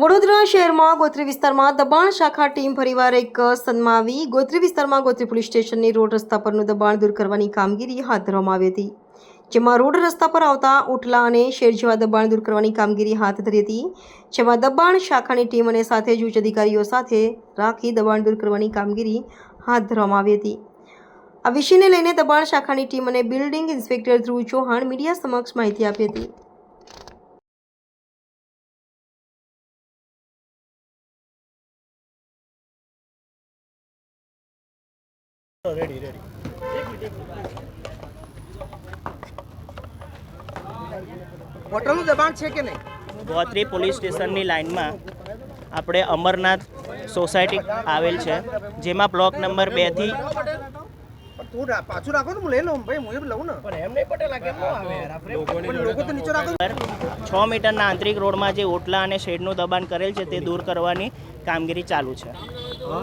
વડોદરા શહેરમાં ગોત્રી વિસ્તારમાં દબાણ શાખા ટીમ ફરીવાર એક સન્માવી ગોત્રી વિસ્તારમાં ગોત્રી પોલીસ સ્ટેશનની રોડ રસ્તા પરનું દબાણ દૂર કરવાની કામગીરી હાથ ધરવામાં આવી હતી. જેમાં રોડ રસ્તા પર આવતા ઓટલા અને શેર જેવા દબાણ દૂર કરવાની કામગીરી હાથ ધરી હતી. જેમાં દબાણ શાખાની ટીમ અને સાથે જ ઉચ્ચ અધિકારીઓ સાથે રાખી દબાણ દૂર કરવાની કામગીરી હાથ ધરવામાં આવી હતી. આ વિષયને લઈને દબાણ શાખાની ટીમ અને building inspector Dhruv Chauhan media સમક્ષ માહિતી આપી હતી. હોટલનું દબાણ છે કે નહીં? ગોત્રી પોલીસ સ્ટેશનની લાઇનમાં આપણે અમરનાથ સોસાયટી આવેલ છે જેમાં બ્લોક નંબર બેથી પણ તું પાછું રાખો ને હું લઈ લઉં. ભાઈ હું એ લઉં ને. પણ એમ નહીં પટેલા કેમ આવે લોકો તો નીચે રાખો. છ મીટરના આંતરિક રોડમાં જે ઓટલા અને શેડનું દબાણ કરેલ છે તે દૂર કરવાની કામગીરી ચાલુ છે.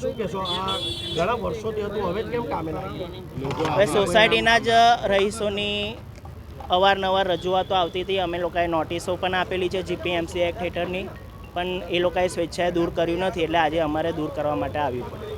શું કહેશો? આ ઘણા વર્ષોથી હતું હવે કેમ કામે હવે સોસાયટીના જ રહીશોની અવારનવાર રજૂઆતો આવતી હતી. અમે લોકોએ નોટિસો પણ આપેલી છે જીપીએમસી એક્ટ હેઠળની. પણ એ લોકોએ સ્વેચ્છાએ દૂર કર્યું નથી એટલે આજે અમારે દૂર કરવા માટે આવ્યું. પડ્યું